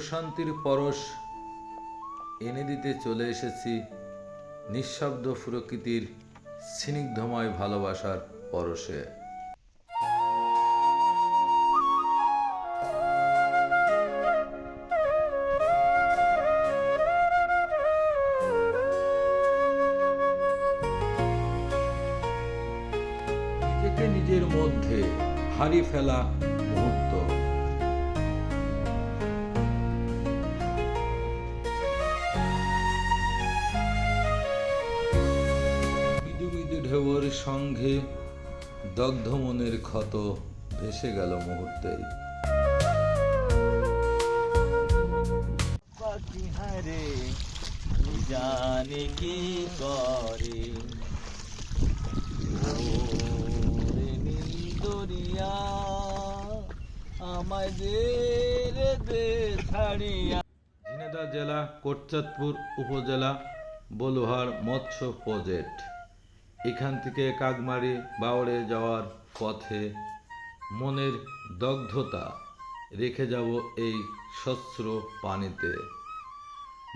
প্রশান্তির পরশ এনে দিতে চলে এসেছি নিঃশব্দ প্রকৃতির স্নিগ্ধময় ভালোবাসার পরশে। নিজের মধ্যে হারিয়ে ফেলা সঙ্গে দগ্ধ মনের ক্ষত ভেসে গেল মুহূর্তেই। পাখি জানে কি করে? দরিয়া ছাড়িয়া। ঝিনাইদহ জেলা কোটচাঁদপুর উপজেলা বলুহার মৎস্য প্রজেক্ট। এখান থেকে কাকমারি বাওড়ে যাওয়ার পথে মনের দগ্ধতা রেখে যাব এই স্বচ্ছ পানিতে।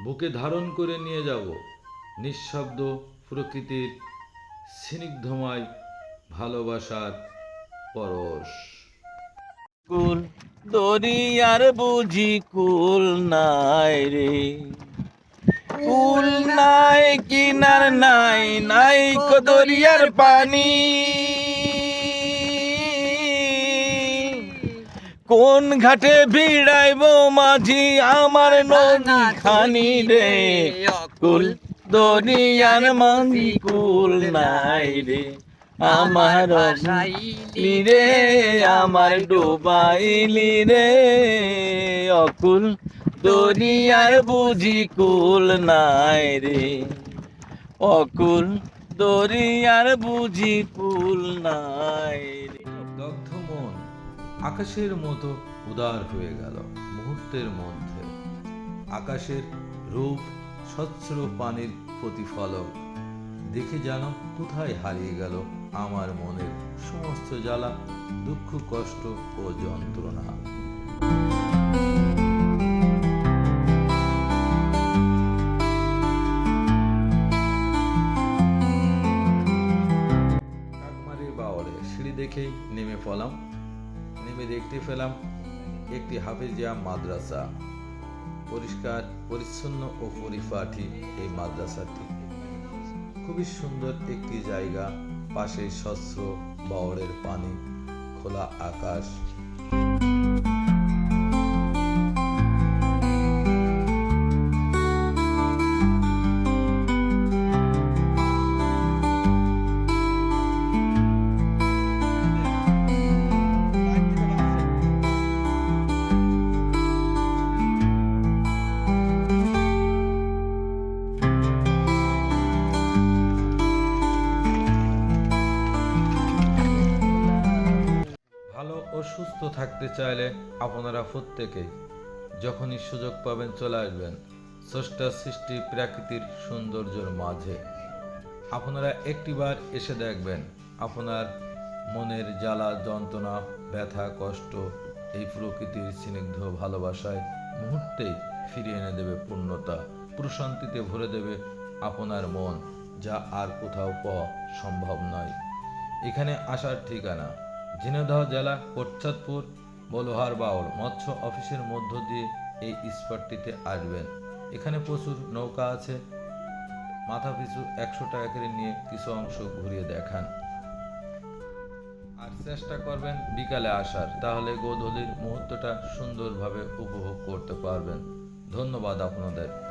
বুকে ধারণ করে নিয়ে যাব নিঃশব্দ প্রকৃতির স্নিগ্ধময় ভালোবাসার পরশ। কুল, দরিয়ার বুঝি কুল নাই রে। কুল নাই কিনার নাই নাই কো দরিয়ার পানি। কোন ঘাটে ভিড়াইব মাঝি আমার নদী খানি রে? কুল দরিয়ার মাঝি কুল নাই রে। আমার লি রে। আমার ডুবাইলি রে। অকুল দরিয়ার বুঝি কুল নাই রে। অকুল দরিয়ার বুঝি কুল নাই রে। দগ্ধ মন আকাশের মতো উদার হয়ে গেল মুহূর্তের মধ্যে। আকাশের রূপ স্বচ্ছ পানির প্রতিফলক। দেখে যেন কোথায় হারিয়ে গেল আমার মনের সমস্ত জ্বালা, দুঃখ, কষ্ট ও যন্ত্রণা। দেখেই নেমে পড়লাম। নেমে দেখতে পেলাম একটি হাফেজিয়া মাদ্রাসা। পরিষ্কার, পরিচ্ছন্ন ও পরিপাঠি এই মাদ্রাসাটি। খুবই সুন্দর একটি জায়গা। পাশে স্বচ্ছ বাওড়ের পানি, খোলা আকাশ। সুস্থ থাকতে চাইলে আপনারা প্রত্যেকেই যখনই সুযোগ পাবেন চলে আসবেন স্রষ্টা সৃষ্টি প্রাকৃতির সৌন্দর্যের মাঝে। আপনারা একটিবার এসে দেখবেন আপনার মনের জ্বালা, যন্ত্রণা, ব্যথা, কষ্ট এই প্রকৃতির স্নিগ্ধ ভালোবাসায় মুহূর্তেই ফিরিয়ে এনে দেবে পূর্ণতা, প্রশান্তিতে ভরে দেবে আপনার মন, যা আর কোথাও পাওয়া সম্ভব নয়। এখানে আসার ঠিকানা ঝিনাইদহ জেলা কোটচাঁদপুর বলোহার বাউল মৎস্য অফিসের মধ্য দিয়ে এই স্পটটিতে আসবেন। এখানে প্রচুর নৌকা আছে। মাথা পিছু একশো টাকা করে নিয়ে কিছু অংশ ঘুরিয়ে দেখান। আর চেষ্টা করবেন বিকালে আসার, তাহলে গোধূলির মুহূর্তটা সুন্দরভাবে উপভোগ করতে পারবেন। ধন্যবাদ আপনাদের।